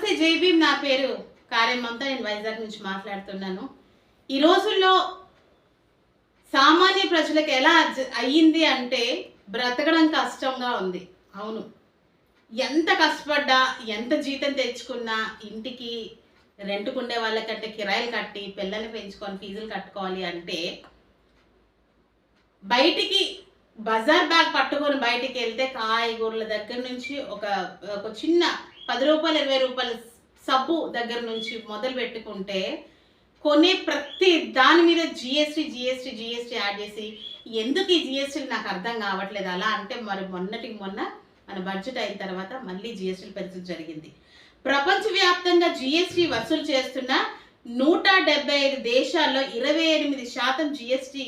నమస్తే జైభీమ్ నా పేరు కార్యమంతా నేను వైజాగ్ నుంచి మాట్లాడుతున్నాను. ఈ రోజుల్లో సామాన్య ప్రజలకు ఎలా జ- అయ్యింది అంటే బ్రతకడం కష్టంగా ఉంది. అవును. ఎంత కష్టపడ్డా ఎంత జీతం తెచ్చుకున్నా ఇంటికి రెంట్కుండే వాళ్ళకంటే కిరాయిలు కట్టి పిల్లల్ని పెంచుకొని ఫీజులు కట్టుకోవాలి అంటే బయటికి బజార్ బ్యాగ్ పట్టుకొని బయటికి వెళ్తే కాయగూరల దగ్గర నుంచి ఒక ఒక చిన్న పది రూపాయలు ఇరవై రూపాయల సబ్బు దగ్గర నుంచి మొదలు పెట్టుకుంటే కొనే ప్రతి దాని మీద జిఎస్టీ జిఎస్టీ జిఎస్టీ యాడ్ చేసి ఎందుకు ఈ జిఎస్టీలు నాకు అర్థం కావట్లేదు? అలా అంటే మరి మొన్నటికి మొన్న మన బడ్జెట్ అయిన తర్వాత మళ్ళీ జిఎస్టీలు పెంచడం జరిగింది. ప్రపంచవ్యాప్తంగా జిఎస్టీ వసూలు చేస్తున్న నూట డెబ్బై ఐదు దేశాల్లో ఇరవై ఎనిమిది శాతం జిఎస్టీ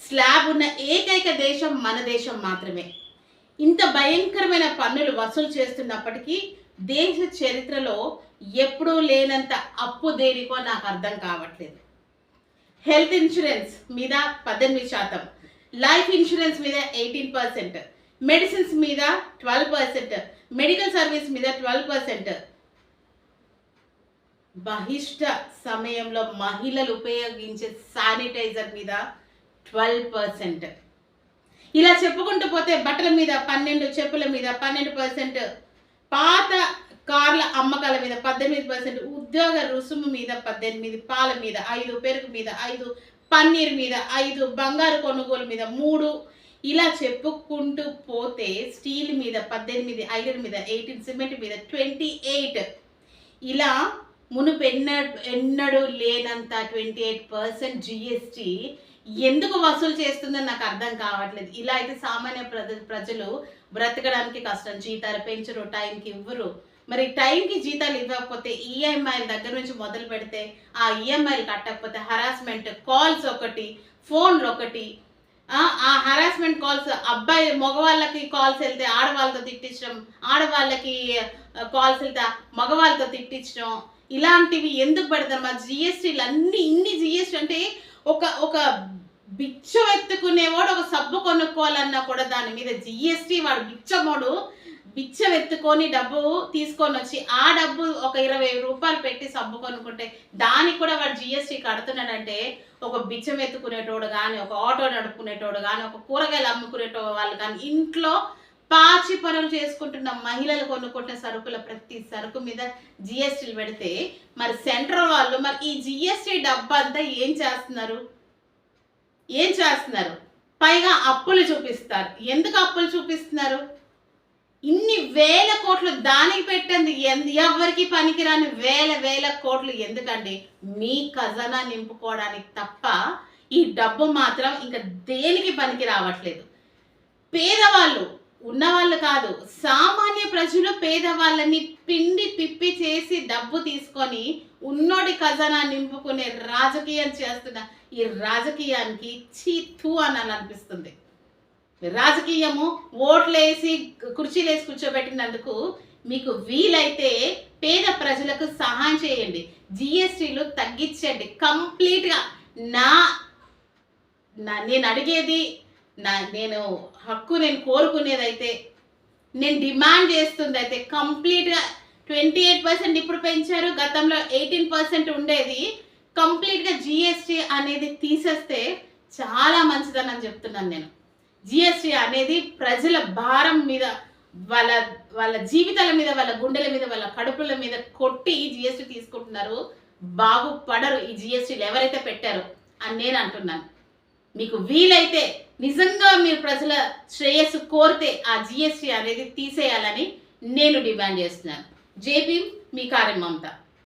స్లాబ్ ఉన్న ఏకైక దేశం మన దేశం మాత్రమే. ఇంత భయంకరమైన పన్నులు వసూలు చేస్తున్నప్పటికీ దేశ చరిత్రలో ఎప్పుడూ లేనంత అప్పు దేనికో నాకు అర్థం కావట్లేదు. హెల్త్ ఇన్సూరెన్స్ మీద పద్దెనిమిది శాతం లైఫ్ ఇన్సూరెన్స్ మీద ఎయిటీన్ పర్సెంట్ మెడిసిన్స్ మీద ట్వెల్వ్ పర్సెంట్ మెడికల్ సర్వీస్ మీద ట్వెల్వ్ పర్సెంట్. బహిష్ట సమయంలో మహిళలు ఉపయోగించే శానిటైజర్ మీద ట్వెల్వ్ పర్సెంట్. ఇలా చెప్పుకుంటూ పోతే బట్టల మీద పన్నెండు చెప్పుల మీద పన్నెండు పర్సెంట్ పాత కార్ల అమ్మకాల మీద పద్దెనిమిది పర్సెంట్ ఉద్యోగ రుసుము మీద పద్దెనిమిది పాల మీద ఐదు పెరుగు మీద ఐదు పన్నీర్ మీద ఐదు బంగారు కొనుగోలు మీద మూడు. ఇలా చెప్పుకుంటూ పోతే స్టీల్ మీద పద్దెనిమిది ఐరన్ మీద ఎయిటీన్ సిమెంట్ మీద ట్వంటీ ఎయిట్. ఇలా మునుపు ఎన్న ఎన్నడూ లేనంత ట్వంటీ ఎయిట్ పర్సెంట్ జిఎస్టీ ఎందుకు వసూలు చేస్తుందని నాకు అర్థం కావట్లేదు. ఇలా అయితే సామాన్య ప్రజ ప్రజలు బ్రతకడానికి కష్టం. జీతాలు పెంచరు టైంకి ఇవ్వరు. మరి టైంకి జీతాలు ఇవ్వకపోతే ఈఎంఐల దగ్గర నుంచి మొదలు పెడితే ఆ ఈఎంఐలు కట్టకపోతే హరాస్మెంట్ కాల్స్ ఒకటి ఫోన్లు ఒకటి ఆ, ఆ హరాస్మెంట్ కాల్స్ అబ్బాయి మగవాళ్ళకి కాల్స్ వెళ్తే ఆడవాళ్ళతో తిట్టించడం ఆడవాళ్ళకి కాల్స్ వెళ్తే మగవాళ్ళతో తిట్టించడం ఇలాంటివి ఎందుకు పెడతారు? మా జిఎస్టీలు అన్ని ఇన్ని జిఎస్టీ అంటే ఒక ఒక బిచ్చం ఎత్తుకునేవాడు ఒక సబ్బు కొనుక్కోవాలన్నా కూడా దాని మీద జిఎస్టీ వాడు బిచ్చమోడు. బిచ్చం ఎత్తుకొని డబ్బు తీసుకొని వచ్చి ఆ డబ్బు ఒక ఇరవై రూపాయలు పెట్టి సబ్బు కొనుక్కుంటే దానికి కూడా వాడు జిఎస్టీ కడుతున్నాడంటే ఒక బిచ్చం ఎత్తుకునేటోడు కానీ ఒక ఆటో నడుపుకునేటోడు కానీ ఒక కూరగాయలు అమ్ముకునేటో వాళ్ళు కానీ ఇంట్లో పాచి పనులు చేసుకుంటున్న మహిళలు కొనుక్కుంటున్న సరుకుల ప్రతి సరుకు మీద జిఎస్టీలు పెడితే మరి సెంట్రల్ వాళ్ళు మరి ఈ జిఎస్టీ డబ్బు అంతా ఏం చేస్తున్నారు? ఏం చేస్తున్నారు? పైగా అప్పులు చూపిస్తారు. ఎందుకు అప్పులు చూపిస్తున్నారు? ఇన్ని వేల కోట్లు దానికి పెట్టింది ఎవరికి పనికిరాని వేల వేల కోట్లు ఎందుకండి? మీ ఖజానా నింపుకోవడానికి తప్ప ఈ డబ్బు మాత్రం ఇంకా దేనికి పనికి రావట్లేదు పేదవాళ్ళు ఉన్నవాళ్ళు కాదు సామాన్య ప్రజలు పేదవాళ్ళని పిండి పిప్పి చేసి డబ్బు తీసుకొని ఉన్నోడి ఖజానా నింపుకునే రాజకీయం చేస్తున్న ఈ రాజకీయానికి చీతు అని అనిపిస్తుంది. రాజకీయము ఓట్లేసి కుర్చీలేసి కూర్చోబెట్టినందుకు మీకు వీలైతే పేద ప్రజలకు సహాయం చేయండి. జిఎస్టీలు తగ్గించండి. కంప్లీట్గా నా నా నేను అడిగేది నా నేను హక్కు నేను కోరుకునేదైతే నేను డిమాండ్ చేస్తుంది అయితే కంప్లీట్గా ట్వంటీ ఎయిట్ పర్సెంట్ ఇప్పుడు పెంచారు గతంలో ఎయిటీన్ పర్సెంట్ ఉండేది. కంప్లీట్గా జిఎస్టీ అనేది తీసేస్తే చాలా మంచిదని చెప్తున్నాను నేను. జిఎస్టీ అనేది ప్రజల భారం మీద వాళ్ళ వాళ్ళ జీవితాల మీద వాళ్ళ గుండెల మీద వాళ్ళ కడుపుల మీద కొట్టి జిఎస్టీ తీసుకుంటున్నారు. బాగుపడరు ఈ జిఎస్టీలు ఎవరైతే పెట్టారో అని నేను అంటున్నాను. మీకు వీలైతే నిజంగా మీరు ప్రజల శ్రేయస్సు కోరితే ఆ జిఎస్టీ అనేది తీసేయాలని నేను డిమాండ్ చేస్తున్నాను. జేపీ మీ కార్యం మమత.